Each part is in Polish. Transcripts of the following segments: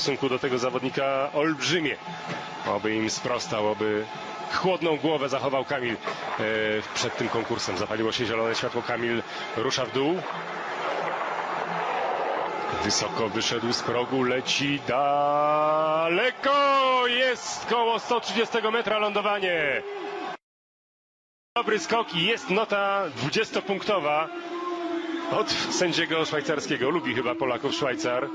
w stosunku do tego zawodnika olbrzymie. Oby im sprostał, oby chłodną głowę zachował Kamil e, przed tym konkursem. Zapaliło się zielone światło, Kamil rusza w dół. Wysoko wyszedł z progu, leci daleko, jest koło 130 metra lądowanie. Dobry skok i jest nota 20-punktowa od sędziego szwajcarskiego. Lubi chyba Polaków Szwajcar.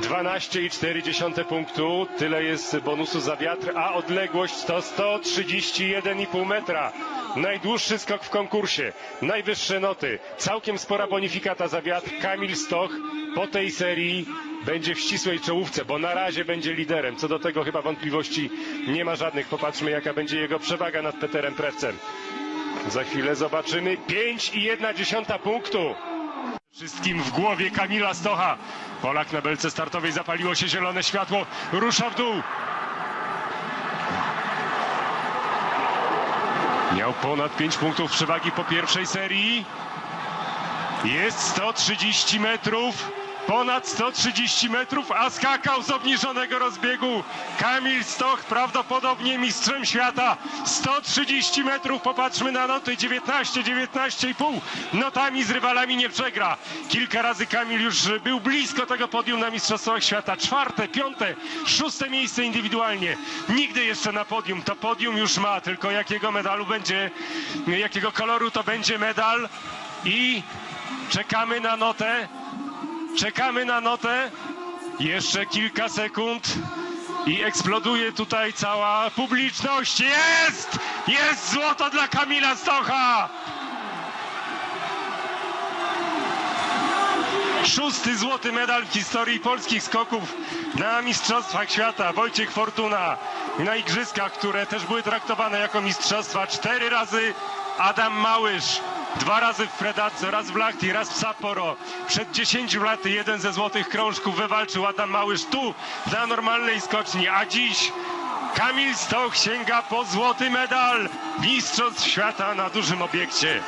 12,4 punktu, tyle jest bonusu za wiatr, a odległość to 131,5 metra. Najdłuższy skok w konkursie, najwyższe noty, całkiem spora bonifikata za wiatr. Kamil Stoch po tej serii będzie w ścisłej czołówce, bo na razie będzie liderem. Co do tego chyba wątpliwości nie ma żadnych. Popatrzmy jaka będzie jego przewaga nad Peterem Prewcem. Za chwilę zobaczymy 5,1 punktu. Wszystkim w głowie Kamila Stocha. Polak na belce startowej zapaliło się zielone światło. Rusza w dół. Miał ponad 5 punktów przewagi po pierwszej serii. Jest 130 metrów. Ponad 130 metrów, a skakał z obniżonego rozbiegu. Kamil Stoch, prawdopodobnie mistrzem świata. 130 metrów, popatrzmy na noty. 19, 19,5. Notami z rywalami nie przegra. Kilka razy Kamil już był blisko tego podium na Mistrzostwach Świata. Czwarte, piąte, szóste miejsce indywidualnie. Nigdy jeszcze na podium. To podium już ma, tylko jakiego medalu będzie, jakiego koloru to będzie medal. I czekamy na notę. Czekamy na notę. Jeszcze kilka sekund. I eksploduje tutaj cała publiczność. Jest! Jest złoto dla Kamila Stocha! Szósty złoty medal w historii polskich skoków na Mistrzostwach Świata. Wojciech Fortuna na Igrzyskach, które też były traktowane jako mistrzostwa. Cztery razy Adam Małysz. Dwa razy w Predace, raz w Lachti, raz w Sapporo. Przed 10 laty jeden ze złotych krążków wywalczył Adam Małysz tu, na normalnej skoczni. A dziś Kamil Stoch sięga po złoty medal Mistrzostw Świata na dużym obiekcie.